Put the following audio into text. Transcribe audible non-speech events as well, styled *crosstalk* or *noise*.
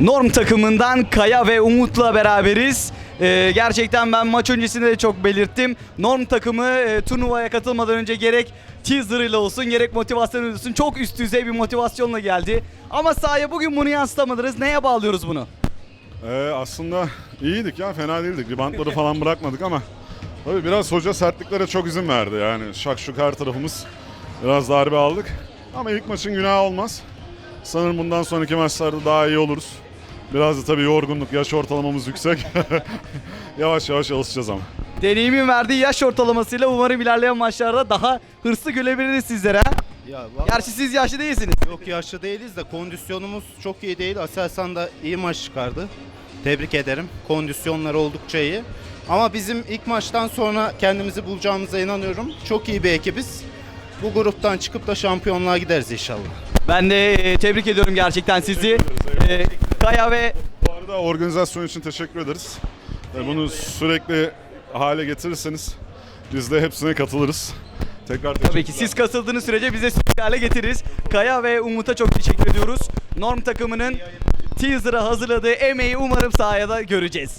Norm takımından Kaya ve Umut'la beraberiz. Ee, gerçekten ben maç öncesinde de çok belirttim. Norm takımı e, turnuvaya katılmadan önce gerek teaserıyla olsun gerek motivasyonuyla olsun çok üst düzey bir motivasyonla geldi. Ama sahaya bugün bunu yansıtamadınız. Neye bağlıyoruz bunu? Ee, aslında iyiydik ya fena değildik. Ribantları falan bırakmadık ama tabii biraz hoca sertliklere çok izin verdi. Yani şakşuk her tarafımız biraz darbe aldık. Ama ilk maçın günahı olmaz. Sanırım bundan sonraki maçlarda daha iyi oluruz. Biraz da tabii yorgunluk, yaş ortalamamız yüksek. *laughs* yavaş yavaş alışacağız ama. Deneyimin verdiği yaş ortalamasıyla umarım ilerleyen maçlarda daha hırslı görebiliriz sizlere. Ya vallahi Gerçi siz yaşlı değilsiniz. yok yaşlı değiliz de kondisyonumuz çok iyi değil. Aselsan da iyi maç çıkardı. Tebrik ederim. Kondisyonları oldukça iyi. Ama bizim ilk maçtan sonra kendimizi bulacağımıza inanıyorum. Çok iyi bir ekibiz. Bu gruptan çıkıp da şampiyonluğa gideriz inşallah. Ben de e, tebrik ediyorum gerçekten sizi. Ee, Kaya ve Bu arada organizasyon için teşekkür ederiz. Ee, Bunu sürekli hale getirirseniz biz de hepsine katılırız. Tekrar teşekkürler. Tabii ki siz katıldığınız sürece bize sürekli hale getiririz. Kaya ve Umut'a çok teşekkür ediyoruz. Norm takımının teaser'a hazırladığı emeği umarım sahaya da göreceğiz.